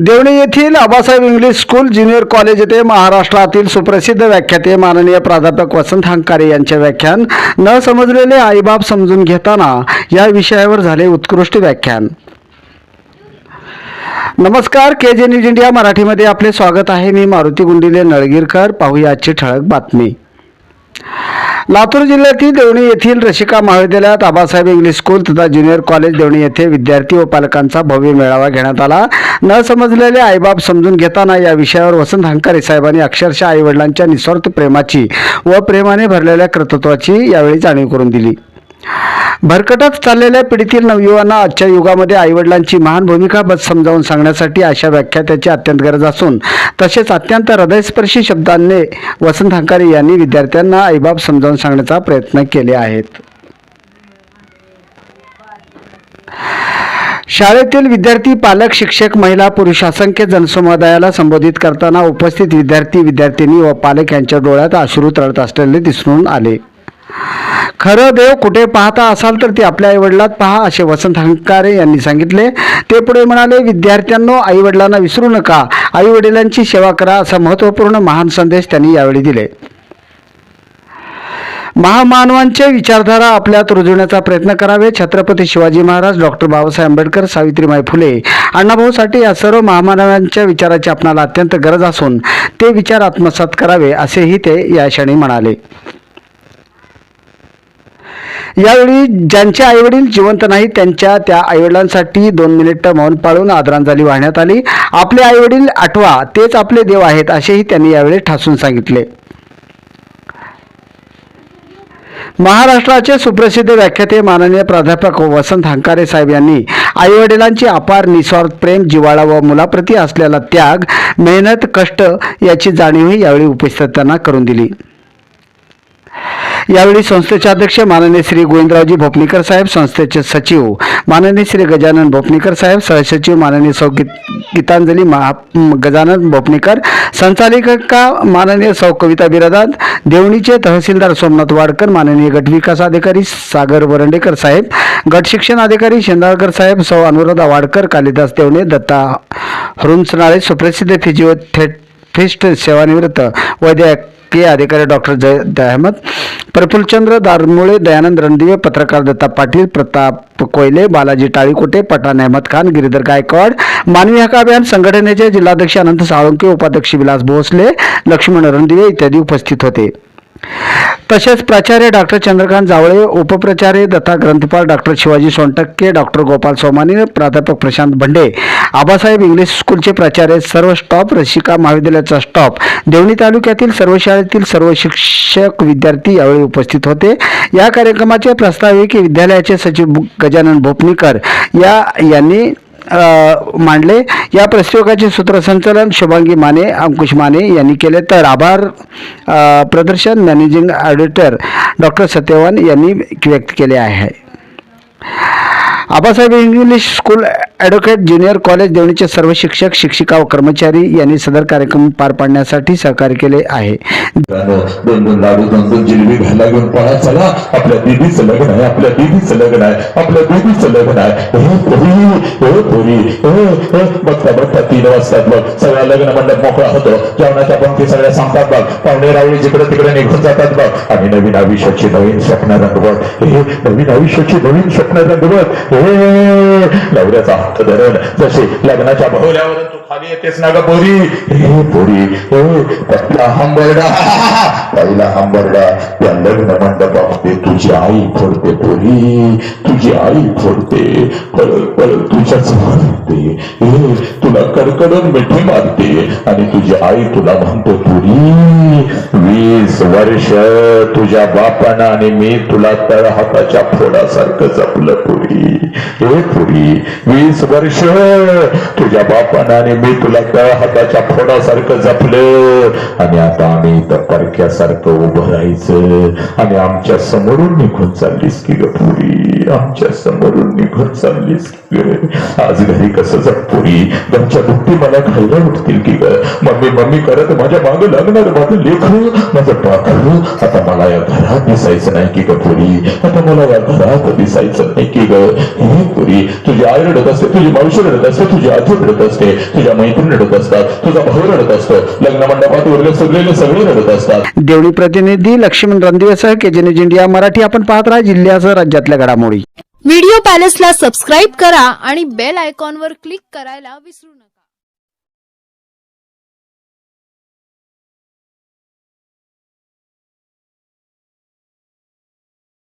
देवणी येथील Abasaheb English school junior college येथे महाराष्ट्रातील सुप्रसिद्ध व्याख्याते माननीय प्राध्यापक वसंत हांकारे यांचे व्याख्यान न समजलेले आईबाप समजून घेताना या विषयावर झाले उत्कृष्ट व्याख्यान. नमस्कार के जे न्यूज इंडिया मराठीमध्ये आपले स्वागत आहे. मी मारुती गुंडिले नळगीरकर. पाहूया आजची ठळक बातमी. लातूर जिल्ह्यातील देवणी येथील रशिका महाविद्यालयात आबासाहेब इंग्लिश स्कूल तथा ज्युनियर कॉलेज देवणी येथे विद्यार्थी व पालकांचा भव्य मेळावा घेण्यात आला. न समजलेले आईबाप समजून घेताना या विषयावर वसंत हंकारे साहेबांनी अक्षरशः आईवडिलांच्या निस्वार्थ प्रेमाची व प्रेमाने भरलेल्या कर्तृत्वाची यावेळी जाणीव करून दिली. भरकटत चाललेल्या पिढीतील नवयुवांना आजच्या युगामध्ये आईवडिलांची महान भूमिका बस समजावून सांगण्यासाठी अशा व्याख्यात्याची अत्यंत गरज असून तसेच अत्यंत हृदयस्पर्शी शब्दांनी वसंत हंकारे यांनी विद्यार्थ्यांना आईबाप समजावून सांगण्याचा प्रयत्न केले आहेत. शाळेतील विद्यार्थी पालक शिक्षक महिला पुरुष असंख्य जनसमुदायाला संबोधित करताना उपस्थित विद्यार्थी विद्यार्थिनी व पालक यांच्या डोळ्यात अश्रू तळत असलेले दिसून आले. खरं देव कुठे पाहता असाल तर ते आपल्या आईवडिलात पहा असे वसंत हंकारे यांनी सांगितले. ते पुढे म्हणाले विद्यार्थ्यांनो आईवडिलांना विसरू नका. आईवडिलांची सेवा करा असा महत्त्वपूर्ण महान संदेश त्यांनी यावेळी दिले. महामानवांचे विचारधारा आपल्यात रुजवण्याचा प्रयत्न करावे छत्रपती शिवाजी महाराज डॉक्टर बाबासाहेब आंबेडकर सावित्रीबाई फुले अण्णाभाऊ साठे या सर्व महामानवांच्या विचाराची आपणाला अत्यंत गरज असून ते विचार आत्मसात करावे असेही ते या क्षणी म्हणाले. यावेळी ज्यांचे आईवडील जिवंत नाही त्यांच्या त्या आईवडिलांसाठी दोन मिनिटं मौन पाळून आदरांजली वाहण्यात आली. आपले आईवडील आठवा तेच आपले देव आहेत असेही त्यांनी यावेळी ठासून सांगितले. महाराष्ट्राचे सुप्रसिद्ध व्याख्याते माननीय प्राध्यापक वसंत हंकारे साहेब यांनी आईवडिलांची अपार निस्वार्थ प्रेम जिव्हाळा व मुलाप्रती असलेला त्याग मेहनत कष्ट याची जाणीवही यावेळी उपस्थितांना करून दिली. यावेळी संस्थेचे अध्यक्ष माननीय श्री गोविंदरावजी भोपणीकर साहेब संस्थेचे सचिव माननीय श्री गजानन भोपणीकर साहेब सहसचिव माननीय सौ गीत गीतांजली महा गजानन भोपणीकर संचालिका माननीय सौ कविता बिरादात देवणीचे तहसीलदार सोमनाथ वाडकर माननीय गट विकास अधिकारी सागर वरंडेकर साहेब गट शिक्षण अधिकारी शेंदाळकर साहेब सौ अनुराधा वाडकर कालिदास देवणे दत्ता हरुंचनाळे सुप्रसिद्ध फिजिओ थेट फिस्ट सेवानिवृत्त वैद्यकीय अधिकारी डॉक्टर जय अहमद प्रफुल्लचंद्र दारमुळे दयानंद रणदिवे पत्रकार दत्ता पाटील प्रताप कोयले बालाजी टाळीकोटे पठाण अहमद खान गिरीधर गायकवाड मानवी हक्क अभियान संघटनेचे जिल्हाध्यक्ष अनंत साळुंके उपाध्यक्ष विलास भोसले लक्ष्मण रणदिवे इत्यादी उपस्थित होते. तसेच प्राचार्य डॉक्टर चंद्रकांत जावळे उपप्राचार्य दत्ता ग्रंथपाल डॉक्टर शिवाजी सोनटक्के डॉक्टर गोपाल सोमानी प्राध्यापक प्रशांत भंडे आबासाहेब इंग्लिश स्कूलचे प्राचार्य सर्व स्टॉप रसिका महाविद्यालयाचा स्टॉप देवणी तालुक्यातील सर्व शाळेतील सर्व शिक्षक विद्यार्थी यावेळी उपस्थित होते. या कार्यक्रमाचे प्रास्ताविक विद्यालयाचे सचिव गजानन भोपणीकर या यांनी मांडले. या प्रस्तावकाचे सूत्रसंचालन शुभांगी माने अंकुश माने यांनी केले. तर आभार प्रदर्शन मॅनेजिंग ऑडिटर डॉक्टर सत्यवान यांनी व्यक्त केले आहे. Abasaheb English school advocate junior college देवणीचे सर्व शिक्षक शिक्षिका व कर्मचारी यांनी सदर कार्यक्रम पार पाडण्यासाठी सहकार्य केले आहे. दोन दोन लाडू दोन दोन जिलेबी घायला घेऊन पळा चला. आपल्या दीदीचं लग्न आहे आपल्या दीदीचं लग्न आहे आपल्या दीदीचं लग्न आहे. हे पोरी हे पोरी हे बघता बघता तीन वाजतात बघ. सगळा लग्न मंडप मोकळा होतो. जेवणाच्या पंक्ती सगळ्या संपतात बघ. पाहुणे रावळी जिकडे तिकडे निघून जातात बघ. आणि नवीन आयुष्याची नवीन स्वप्न रंगवत. हे नवीन आयुष्याची नवीन स्वप्न रंगवत. हे नवऱ्याचा हात खाली येतेस ना ग बोरी? हे बोरी हे पहिला हंबरडा. पहिला हंबरडा. त्या लग्न मंडपामध्ये तुझी आई फोडते बोरी. तुझी आई फोडते. पळ पळ तुझ्याच मारते. हे तुला कडकडून मिठी मारते. आणि तुझी आई तुला म्हणतो पुरी वीस वर्ष तुझ्या बापानं आणि मी तुला तळ हाताच्या फोडासारखं जपलं पुरी हे पुरी वीस वर्ष तुझ्या बापानं आणि मी तुला तळ हाताच्या फोडासारखं जपलं. आणि आता आम्ही इथं परक्यासारखं उभं राहायचं. आणि आमच्या समोरून निघून चाललीस की ग पुरी? आमच्या समोरून निघून चाललीस की ग? आज घरी कसं जग पुरी? घरच्या दुःखी मला खायला उठतील की ग? मम्मी मम्मी करत माझ्या माग लागणार माझं लेखू माझं पाखरू. आता मला या घरात दिसायचं नाही की ग पुरी. आता मला या घरात दिसायचं नाही की ग. हे पुरी तुझी आई रडत असते तुझी मावशी रडत असते तुझी आजी रडत असते तुझ्या मैत्रीण रडत असतात. तुझा भाऊ रडत असतो. लग्न मंडपात उरले सगळे सगळे रडत असतात. देवणी प्रतिनिधी लक्ष्मण रणदिवेसह के जे न्यूज इंडिया मराठी आपण पाहत राहा जिल्ह्यासह राज्यातल्या घडामोडी. व्हिडिओ पॅलेसला सबस्क्राईब करा आणि बेल आयकॉनवर क्लिक करायला विसरू नका.